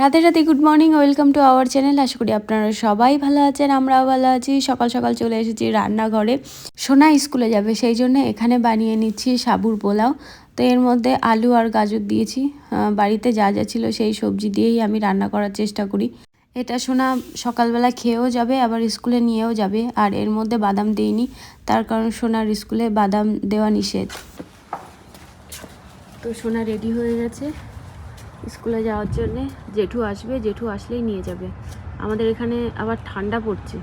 রাতে রাতে good morning welcome to our channel আশা করি আপনারা সবাই ভালো আছেন, আমরাও ভালো আছি। সকাল সকাল চলে এসেছি রান্নাঘরে। সোনা স্কুলে যাবে, সেই জন্য এখানে বানিয়ে নিচ্ছি সাবুর পোলাও। তো এর মধ্যে আলু আর গাজর দিয়েছি। বাড়িতে যা যা ছিল সেই সবজি দিয়েই আমি রান্না করার চেষ্টা করি। এটা সোনা সকালবেলা খেয়েও যাবে, আবার স্কুলে নিয়েও যাবে। আর এর মধ্যে বাদাম দিইনি, তার কারণ সোনার স্কুলে বাদাম দেওয়া নিষেধ। তো সোনা রেডি হয়ে গেছে। স্কুলে যাওয়ার জন্যে জেঠু আসবে, জেঠু আসলেই নিয়ে যাবে। আমাদের এখানে আবার ঠান্ডা পড়ছে,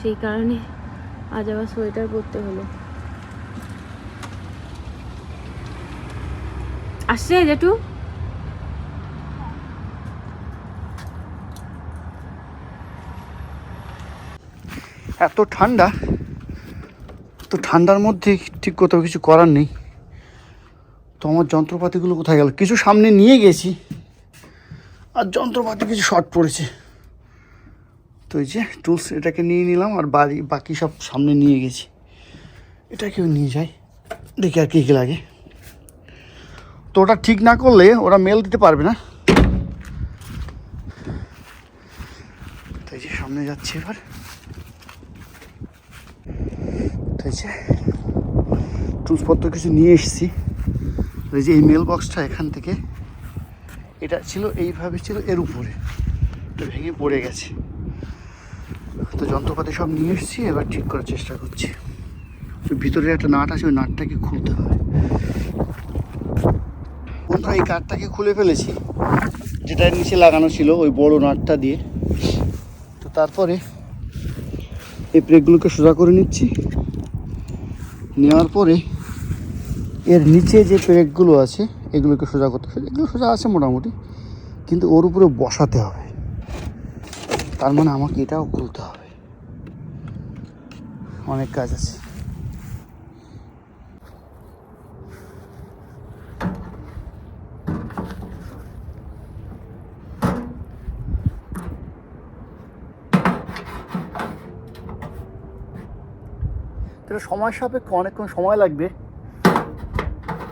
সেই কারণে আজ আবার সোয়েটার পরতে হলো। আসছে জেঠু? এত ঠান্ডা? তো ঠান্ডার মধ্যে ঠিক কোথাও কিছু করার নেই। তো আমার যন্ত্রপাতিগুলো কোথায় গেল? কিছু সামনে নিয়ে গেছি। আর যন্ত্রপাতি কিছু শর্ট পড়েছে। তো এই যে টুলস এটাকে নিয়ে নিলাম আর বাড়ি বাকি সব সামনে নিয়ে গেছি। এটাকেও নিয়ে যাই দেখি আর কী কী লাগে। তো ওটা ঠিক না করলে ওরা মেল দিতে পারবে না। তাই যে সামনে যাচ্ছে এবার। যে টুলসপত্র কিছু নিয়ে এসেছি। এই যে এই মেল বক্সটা এখান থেকে, এটা ছিল, এইভাবে ছিল, এর উপরে। এটা ভেঙে পড়ে গেছে। তো যন্ত্রপাতি সব নিয়ে এসেছি, এবার ঠিক করার চেষ্টা করছি। ভিতরে একটা নাট আছে, ওই নাটটাকে খুলতে হবে। বন্ধুরা, এই কাঠটাকে খুলে ফেলেছি। যেটা নিচে লাগানো ছিল, ওই বড় নাটটা দিয়ে। তো তারপরে এই ব্রেকগুলোকে সোজা করে নিচ্ছি। নেওয়ার পরে এর নিচে যে ব্রেকগুলো আছে, এগুলোকে সোজা করতে হবে। এগুলো সোজা আছে মোটামুটি, কিন্তু ওর উপরে বসাতে হবে। তার মানে আমাকে এটাও খুলতে হবে। অনেক কাজ আছে। সময় সাপেক্ষ, অনেকক্ষণ সময় লাগবে।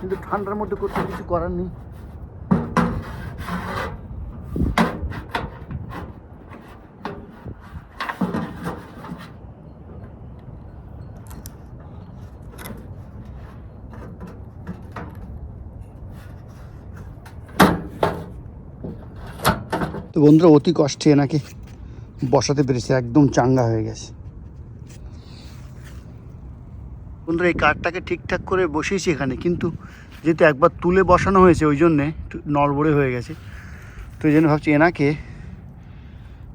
কিন্তু ঠান্ডার মধ্যে করতে কিছু করার নেই। তো বন্ধুরা, অতি কষ্টে এনাকে বসাতে পেরেছে, একদম চাঙ্গা হয়ে গেছে। বন্ধুরা, এই কাঠটাকে ঠিকঠাক করে বসিয়েছি এখানে, কিন্তু যেহেতু একবার তুলে বসানো হয়েছে, ওই জন্যে একটু নড়বড়ে হয়ে গেছে। তো এই জন্য ভাবছি এনাকে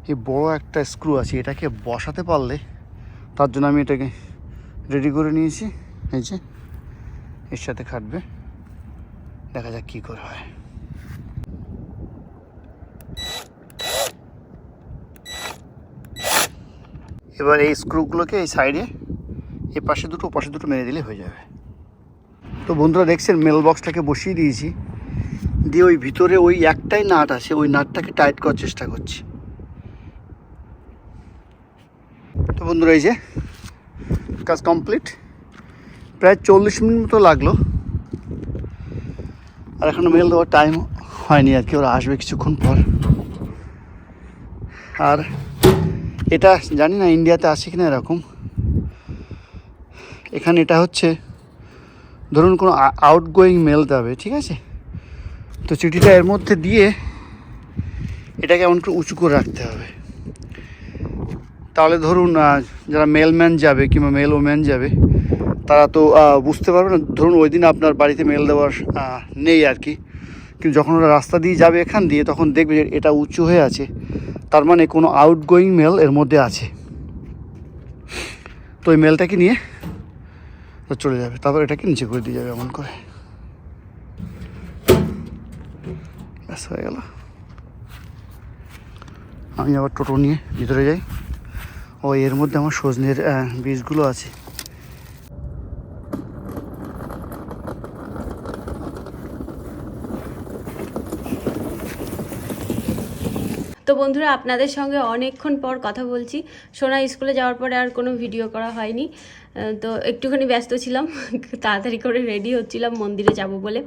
এই বড় একটা স্ক্রু আছে, এটাকে বসাতে পারলে তার জন্য আমি এটাকে রেডি করে নিয়েছি। এই যে, এর সাথে খাটবে। দেখা যাক কী করে হয়। এবার এই স্ক্রুগুলোকে এই সাইডে এ পাশে দুটো পাশে দুটো মেরে দিলে হয়ে যাবে। তো বন্ধুরা দেখছেন মেল বক্সটাকে বসিয়ে দিয়েছি। দিয়ে ওই ভিতরে ওই একটাই নাট আছে, ওই নাটটাকে টাইট করার চেষ্টা করছি। তো বন্ধুরা এই যে, কাজ কমপ্লিট প্রায় চল্লিশ মিনিট মতো লাগল। আর এখনও মেল দেওয়ার টাইম হয়নি, আর কি ওরা আসবে কিছুক্ষণ পর। আর এটা জানি না ইন্ডিয়াতে আছে কিনা এরকম। এখানে এটা হচ্ছে, ধরুন কোনো আউট গোয়িং মেল যাবে, ঠিক আছে? তো চিঠিটা এর মধ্যে দিয়ে এটাকে এমন করে উঁচু করে রাখতে হবে। তাহলে ধরুন যারা মেলম্যান যাবে কিংবা মেল ওম্যান যাবে, তারা তো বুঝতে পারবে না। ধরুন ওই দিন আপনার বাড়িতে মেল দেওয়ার নেই আর কি। কিন্তু যখন ওরা রাস্তা দিয়ে যাবে এখান দিয়ে, তখন দেখবে যে এটা উঁচু হয়ে আছে। তার মানে কোনো আউট গোয়িং মেল এর মধ্যে আছে। তো ওই মেলটাকে নিয়ে চলে যাবে। তারপর এটাকে নিচে করে দিয়ে যাবে এমন করে। ব্যাস, হয়ে গেল। আমি আবার টোটো নিয়ে ভিতরে যাই। ও, এর মধ্যে আমার সজনের বীজগুলো আছে। তো বন্ধুরা, আপনাদের সঙ্গে অনেকক্ষণ পর কথা বলছি। সোনা স্কুলে যাওয়ার পরে আর কোনো ভিডিও করা হয়নি। তো একটুখানি ব্যস্ত ছিলাম, তাড়াতাড়ি করে রেডি হচ্ছিলাম, মন্দিরে যাব বলে।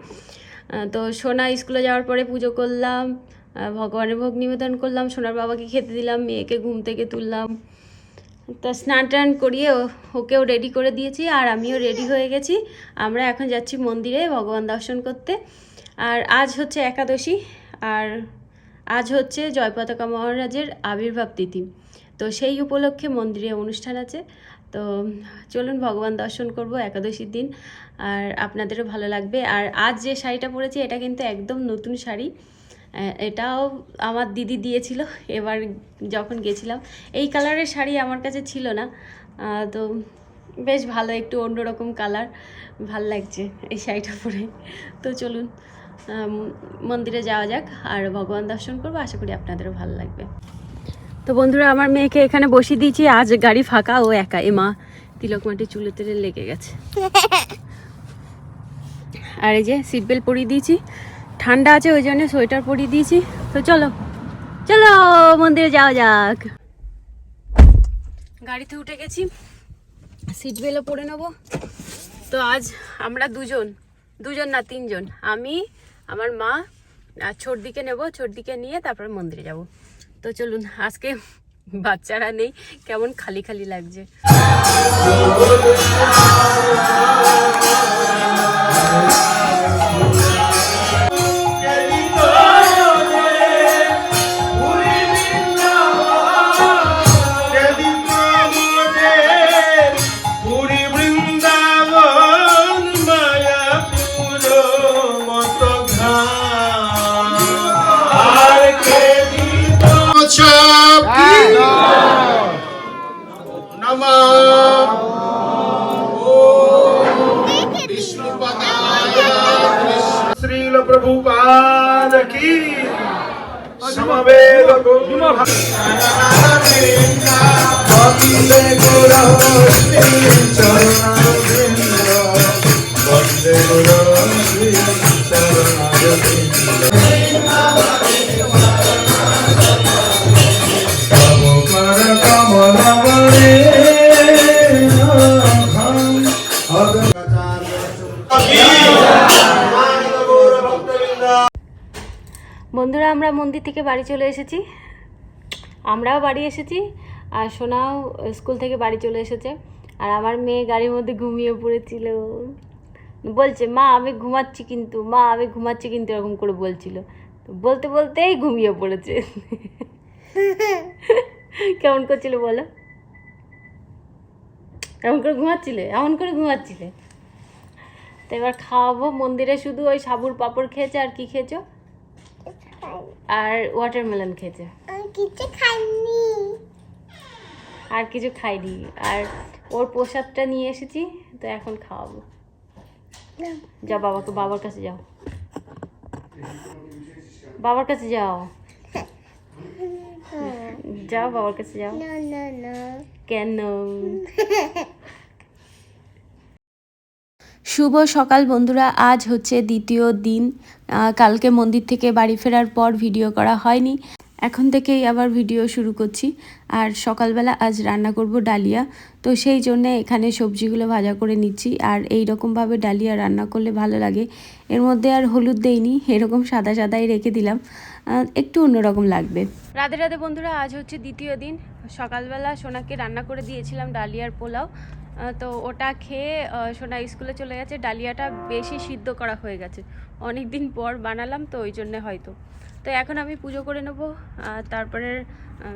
তো সোনা স্কুলে যাওয়ার পরে পুজো করলাম ভগবানের ভোগ নিবেদন করলাম, সোনার বাবাকে খেতে দিলাম, মেয়েকে ঘুম থেকে তুললাম। তা স্নান টান করিয়ে ওকেও রেডি করে দিয়েছি আর আমিও রেডি হয়ে গেছি। আমরা এখন যাচ্ছি মন্দিরে ভগবান দর্শন করতে। আর আজ হচ্ছে একাদশী, আর আজ হচ্ছে জয়পতাকা মহারাজের আবির্ভাব তিথি। তো সেই উপলক্ষে মন্দিরে অনুষ্ঠান আছে। তো চলুন ভগবান দর্শন করব একাদশীর দিন, আর আপনাদেরও ভালো লাগবে। আর আজ যে শাড়িটা পরেছি, এটা কিন্তু একদম নতুন শাড়ি। এটাও আমার দিদি দিয়েছিল, এবার যখন গেছিলাম, এই কালারের শাড়ি আমার কাছে ছিল না। তো বেশ ভালো, একটু অন্যরকম কালার, ভালো লাগছে এই শাড়িটা পরে। তো চলুন মন্দিরে যাওয়া যাক, আর ভগবান দর্শন করব, আশা করি আপনাদেরও ভালো লাগবে। তো বন্ধুরা আমার মেয়েকে এখানে বসিয়ে দিয়েছি। আজ গাড়ি ফাঁকা ও একা। এ মা তিলক মাটি চুলে তেলে লেগে গেছে। আর এই যে সিট বেল্ট পরিয়ে দিয়েছি। ঠান্ডা আছে ওই জন্য সোয়েটার পরিয়ে দিয়েছি। তো চলো চলো মন্দিরে যাওয়া যাক। গাড়িতে উঠে গেছি। সিট বেল্টও পরে নেব। তো আজ আমরা দুজন দুজন না তিনজন। আমি আমার মা আর ছোটদিকে নেব। ছোটদিকে নিয়ে তারপরে মন্দিরে যাব। তো চলুন আজকে বাচ্চারা নেই কেমন খালি খালি লাগছে। বন্ধুরা আমরা মন্দির থেকে বাড়ি চলে এসেছি। আমরাও বাড়ি এসেছি আর সোনাও স্কুল থেকে বাড়ি চলে এসেছে আর আমার মেয়ে গাড়ির মধ্যে ঘুমিয়ে পড়েছিল। বলছে মা আমি ঘুমাচ্ছি কিন্তু মা আমি ঘুমাচ্ছি কিন্তু এরকম করে বলছিল। তো বলতে বলতেই ঘুমিয়ে পড়েছে। কেমন করছিল বলো? এমন করে ঘুমাচ্ছিলে? এমন করে ঘুমাচ্ছিলে? তো এবার খাওয়াবো মন্দিরে শুধু ওই সাবুর পাঁপড় খেয়েছে আর কি খেয়েছো? আর ওয়াটারমেলন খেয়েছে। কিছু খাইনি। আর কিছু খাইনি। আর ওর প্রসাদটা নিয়ে এসেছি তো এখন খাওয়াবো। যাও। বাবাকে বাবার কাছে যাও। বাবার কাছে যাও। যাও বাবার কাছে যাও। না না না। কেন? শুভ সকাল বন্ধুরা আজ হচ্ছে দ্বিতীয় দিন। আহ, কালকে মন্দির থেকে বাড়ি ফেরার পর ভিডিও করা হয়নি। এখন থেকেই আবার ভিডিও শুরু করছি। আর সকালবেলা আজ রান্না করব ডালিয়া। তো সেই জন্য এখানে সবজিগুলো ভাজা করে নিচ্ছি। আর এই রকমভাবে ডালিয়া রান্না করলে ভালো লাগে। এর মধ্যে আর হলুদ দেইনি, এরকম সাদা সাদাই রেখে দিলাম। একটু অন্যরকম লাগবে। রাধে রাধে বন্ধুরা, আজ হচ্ছে দ্বিতীয় দিন। সকালবেলা সোনাকে রান্না করে দিয়েছিলাম ডালিয়ার পোলাও। তো ওটা খেয়ে সোনা স্কুলে চলে গেছে। ডালিয়াটা বেশি সিদ্ধ করা হয়ে গেছে। অনেক দিন পর বানালাম, তো ওই জন্যে হয়তো। তো এখন আমি পুজো করে নেব। তারপরে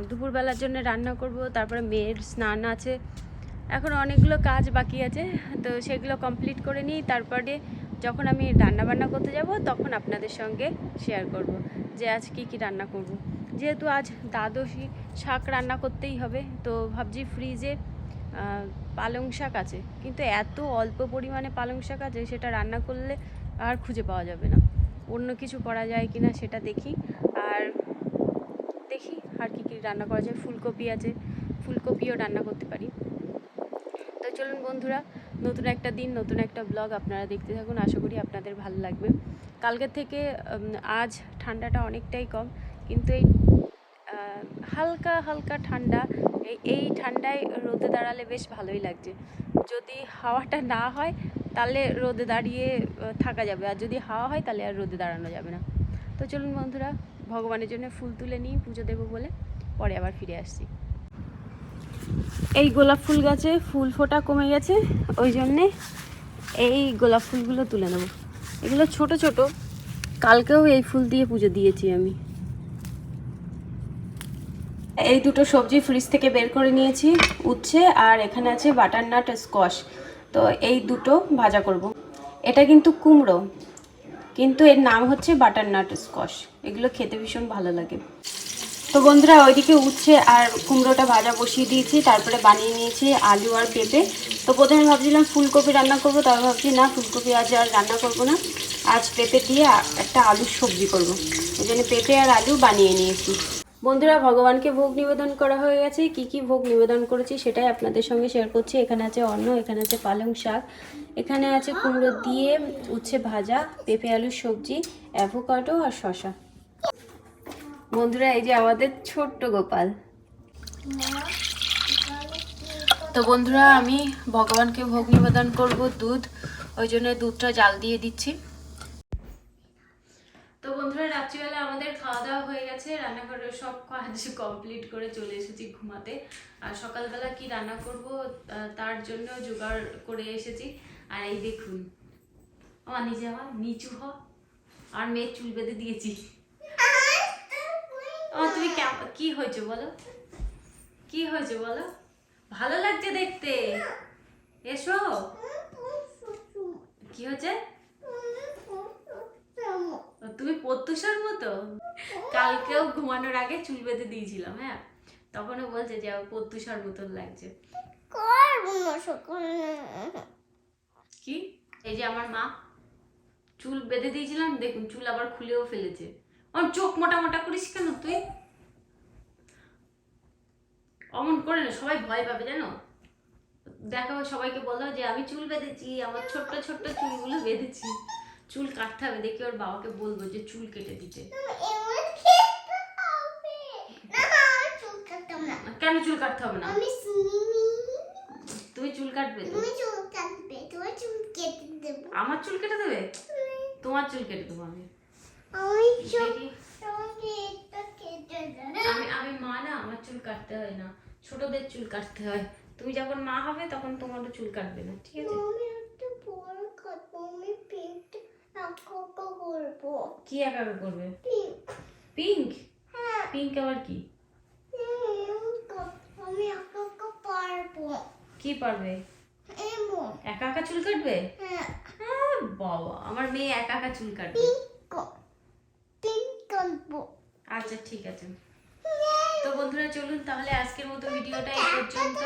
দুপুরবেলার জন্য রান্না করব। তারপরে মেয়ের স্নান আছে। এখন অনেকগুলো কাজ বাকি আছে। তো সেগুলো কমপ্লিট করে নিই। তারপরে যখন আমি রান্না বান্না করতে যাব, তখন আপনাদের সঙ্গে শেয়ার করব যে আজ কী কী রান্না করব। যেহেতু আজ দ্বাদশী শাক রান্না করতেই হবে, তো ভাবছি ফ্রিজে পালং শাক আছে। কিন্তু এত অল্প পরিমাণে পালং শাক আছে, সেটা রান্না করলে আর খুঁজে পাওয়া যাবে না। অন্য কিছু করা যায় কি না সেটা দেখি। আর দেখি আর কি কি রান্না করা যায়। ফুলকপি আছে, ফুলকপিও রান্না করতে পারি। তো চলুন বন্ধুরা, নতুন একটা দিন, নতুন একটা ব্লগ আপনারা দেখতে থাকুন। আশা করি আপনাদের ভালো লাগবে। কালকের থেকে আজ ঠান্ডাটা অনেকটাই কম, কিন্তু এই হালকা হালকা ঠান্ডা এই ঠান্ডায় রোদে দাঁড়ালে বেশ ভালোই লাগছে। যদি হাওয়াটা না হয় তাহলে রোদে দাঁড়িয়ে থাকা যাবে। আর যদি হাওয়া হয়, তাহলে আর রোদে দাঁড়ানো যাবে না। তো চলুন বন্ধুরা, ভগবানের জন্য ফুল তুলে নিই, পুজো দেবো বলে। পরে আবার ফিরে আসছি। এই গোলাপ ফুল গাছে ফুল ফোটা কমে গেছে, ওই জন্যে এই গোলাপ ফুলগুলো তুলে নেব। এগুলো ছোট ছোট, কালকেও এই ফুল দিয়ে পুজো দিয়েছি আমি। এই দুটো সবজি ফ্রিজ থেকে বের করে নিয়েছি, উচ্ছে, আর এখানে আছে বাটার নাট স্কোয়াশ। তো এই দুটো ভাজা করব। এটা কিন্তু কুমড়ো, কিন্তু এর নাম হচ্ছে বাটারনাট স্কোয়াশ এগুলো খেতে ভীষণ ভালো লাগে। তো বন্ধুরা, ওইদিকে উচ্ছে আর কুমড়োটা ভাজা বসিয়ে দিয়েছি, তারপরে বানিয়ে নিয়েছি আলু আর পেঁপে। তো প্রথমে ভাবছিলাম ফুলকপি রান্না করব তবে ভাবছি, না, ফুলকপি আজ আর রান্না করব না। আজ পেঁপে দিয়ে একটা আলুর সবজি করব। ওই জন্য পেঁপে আর আলু বানিয়ে নিয়েছি। বন্ধুরা, ভগবানকে ভোগ নিবেদন করা হয়ে গেছে। কি কি ভোগ নিবেদন করেছি সেটাই আপনাদের সঙ্গে শেয়ার করছি। এখানে আছে অন্ন, এখানে আছে পালং শাক, এখানে আছে কুমড়ো দিয়ে উচ্ছে ভাজা, পেঁপে আলুর সবজি অ্যাভোকাডো আর শশা বন্ধুরা, এই যে আমাদের ছোট্ট গোপাল। তো বন্ধুরা, আমি ভগবানকে ভোগ নিবেদন করব দুধ, ওই জন্য দুধটা জাল দিয়ে দিচ্ছি। তো বন্ধুরা, রাত্রিবেলা গেছে রান্নাঘরের সব কাজ কমপ্লিট করে চলে এসেছি ঘুমাতে। আর সকালবেলা কি রান্না করব তার জন্য জোগাড় করে এসেছি। আর এই দেখুন, আমার নিজে আমার নিচু হ, আর মেয়ের চুল বেঁধে দিয়েছি। আমার তুমি কি হয়েছে বলো? কি হয়েছে বলো? ভালো লাগছে দেখতে। এসো। কি হচ্ছে তুমি প্রত্যুষার মতো? কালকেও ঘুমানোর আগে চুল বেঁধে দিয়েছিলাম হ্যাঁ? তখনও বলছে যে আমার প্রত্যুষার মতন লাগছে। কি? এই যে আমার মা চুল বেঁধে দিয়েছিলাম দেখুন চুল আবার খুলেও ফেলেছে। আমার চোখ মোটা মোটা করিস কেন তুই? অমন করে না সবাই ভয় পাবে জানো? দেখো সবাইকে বলো যে আমি চুল বেঁধেছি আমার ছোট্ট ছোট্ট চুলগুলো বেঁধেছি। চুল কাটতে হবে দেখি ওর বাবাকে বলব যে চুল কেটে দিতে। কেন চুল কাটতে হবে না? তুমি চুল কাটবে তুমি চুল কাটবে তোমার চুল কেটে দেবো। আমার চুল কেটে দেবে? তোমার চুল কেটে দেবো আমি। আমি আমি মা না আমার চুল কাটতে হয় না। ছোটদের চুল কাটতে হয়। তুমি যখন মা হবে তখন তোমারও চুল কাটবে না ঠিক আছে আমি একটা বড় কাটবো আমি পিঙ্ক আঁকা করব কি একা একা করবে? পিঙ্ক পিঙ্ক হ্যাঁ। আবার কি? আমি আঁকা পারব। কি পারবে? একা একা চুল কাটবে? হ্যাঁ। হ্যাঁ বাবা আমার মেয়ে একা একা চুল কাটবে। পিঙ্ক পিঙ্ক আচ্ছা ঠিক আছে। তো বন্ধুরা চলুন তাহলে আজকের মতো ভিডিওটা এই পর্যন্ত।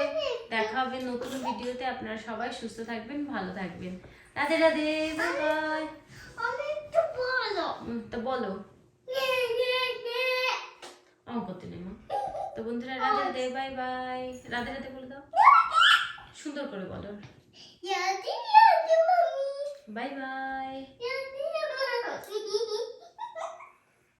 দেখা হবে নতুন ভিডিওতে। আপনারা সবাই সুস্থ থাকবেন ভালো থাকবেন। রাধে রাধে বাই বাই তো বলো। আমার করতে নেই মা। তো বন্ধুরা রাধে রাধে বাই বাই রাধে রাধে বলে দাও। সুন্দর করে বলো। Bye bye